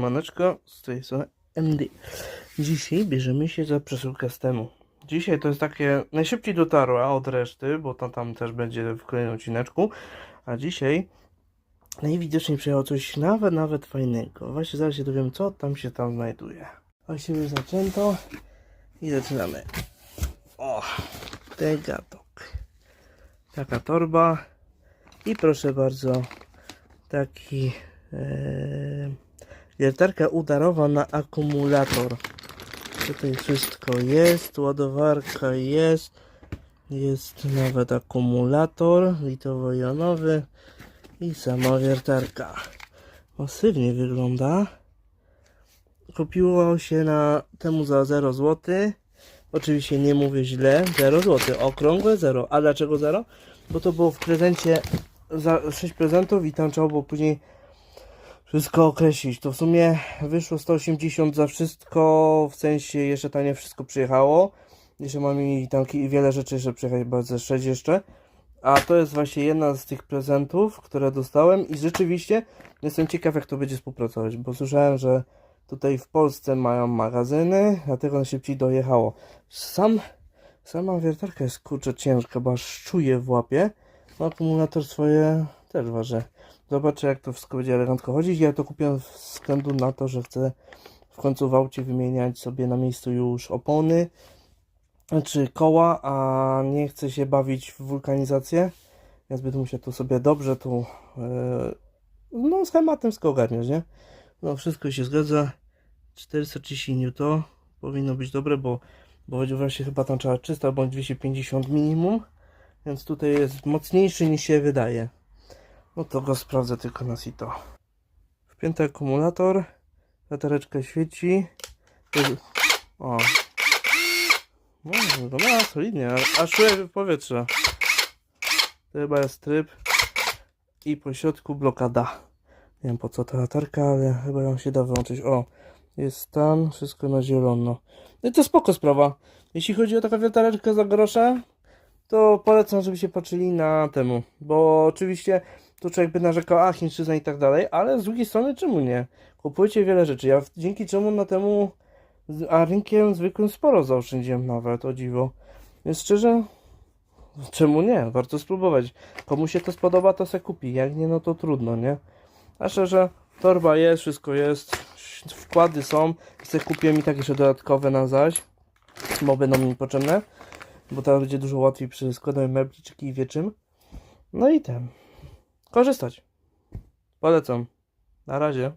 Maneczko, z tej strony MD. Dzisiaj bierzemy się za przesyłkę z temu. Dzisiaj to jest takie najszybciej dotarła od reszty, bo to tam też będzie w kolejnym odcineczku. A dzisiaj najwidoczniej przyjechało coś nawet, nawet fajnego. Właśnie zaraz się dowiem, co tam się tam znajduje. Właśnie już zaczęto i zaczynamy. O, tegatok. Taka torba. I proszę bardzo, taki e, wiertarka udarowa na akumulator. Tutaj wszystko jest, ładowarka jest, jest nawet akumulator litowo-jonowy i sama wiertarka. Masywnie wygląda. Kupiło się na temu za 0 zł. Oczywiście nie mówię źle, 0 zł, okrągłe 0. A dlaczego 0? Bo to było w prezencie za 6 prezentów i tam trzeba było później wszystko określić. To w sumie wyszło 180 za wszystko, w sensie jeszcze tam nie wszystko przyjechało. Jeszcze mam i tam wiele rzeczy jeszcze przyjechać, ze 6 jeszcze. A to jest właśnie jedna z tych prezentów, które dostałem i rzeczywiście jestem ciekaw jak to będzie współpracować, bo słyszałem, że tutaj w Polsce mają magazyny, dlatego szybciej dojechało. Sam, sama wiertarka jest kurczę ciężka, bo aż czuję w łapie. No, akumulator swoje też waży. Zobaczę jak to wszystko będzie elegancko chodzić. Ja to kupiłem ze względu na to, że chcę w końcu w aucie wymieniać sobie na miejscu już opony czy koła, a nie chcę się bawić w wulkanizację. Więc będę musiał to sobie dobrze tu e, no schematem wszystko ogarniać, nie? No wszystko się zgadza. 430 N powinno być dobre, bo, bo właśnie chyba tam trzeba 300 bądź 250 minimum. Więc tutaj jest mocniejszy niż się wydaje. No to go sprawdzę tylko na sito. Wpięty akumulator. Latareczka świeci. O. No, wygląda solidnie, a- aż czuję powietrze. To chyba jest tryb. I po środku blokada. Nie wiem po co ta latarka, ale chyba ją się da wyłączyć. O, jest stan, wszystko na zielono. No i to spoko sprawa. Jeśli chodzi o taką latareczkę za grosze, to polecam, żeby się patrzyli na temu. Bo oczywiście tu człowiek by narzekał, a chińszczyzna i tak dalej, ale z drugiej strony czemu nie? Kupujecie wiele rzeczy. Ja dzięki czemu na temu, a rynkiem zwykłym sporo zaoszczędziłem nawet, o dziwo. Więc szczerze, czemu nie? Warto spróbować. Komu się to spodoba, to se kupi. Jak nie, no to trudno, nie? A szczerze, torba jest, wszystko jest, wkłady są. Chcę kupię mi tak jeszcze dodatkowe na zaś, bo będą mi potrzebne. Bo teraz będzie dużo łatwiej przy składaniu mebli czy kij wieczym. No i ten. Korzystać. Polecam. Na razie.